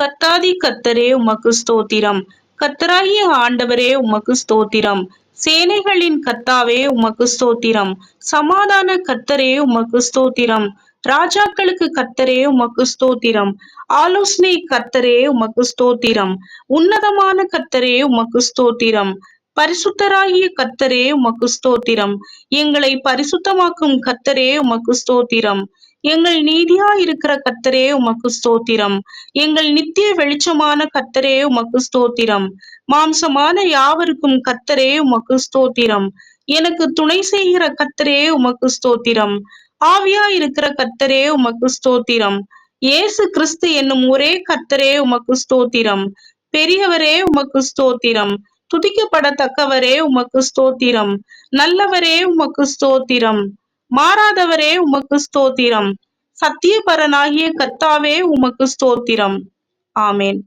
கத்தாதி கத்தரே உமக்கு ஸ்தோத்திரம். கத்தராகிய ஆண்டவரே உமக்கு ஸ்தோத்திரம். சேனைகளின் கத்தாவே உமக்கு ஸ்தோத்திரம். சமாதான கத்தரே உமக்கு ஸ்தோத்திரம். ராஜாக்களுக்கு கத்தரே உமக்கு ஸ்தோத்திரம். ஆலோசனை கத்தரே உமக்கு ஸ்தோத்திரம். உன்னதமான கத்தரே உமக்கு ஸ்தோத்திரம். பரிசுத்தராகிய கத்தரே உமக்கு ஸ்தோத்திரம். எங்களை பரிசுத்தமாக்கும் கத்தரே உமக்கு ஸ்தோத்திரம். எங்கள் நீதியா இருக்கிற கத்தரே உமக்கு ஸ்தோத்திரம். எங்கள் நித்திய வெளிச்சமான கத்தரே உமக்கு ஸ்தோத்திரம். மாம்சமான யாவருக்கும் கத்தரே உமக்கு ஸ்தோத்திரம். எனக்கு துணை செய்கிற கத்தரே உமக்கு ஸ்தோத்திரம். ஆவியா இருக்கிற கத்தரே உமக்கு ஸ்தோத்திரம். இயேசு கிறிஸ்து என்னும் ஒரே கத்தரே உமக்கு ஸ்தோத்திரம். பெரியவரே உமக்கு ஸ்தோத்திரம். துதிக்கப்படத்தக்கவரே உமக்கு ஸ்தோத்திரம். நல்லவரே உமக்கு ஸ்தோத்திரம். மாறாதவரே உமக்கு ஸ்தோத்திரம். சத்தியபரனாகிய கத்தாவே உமக்கு ஸ்தோத்திரம். ஆமேன்.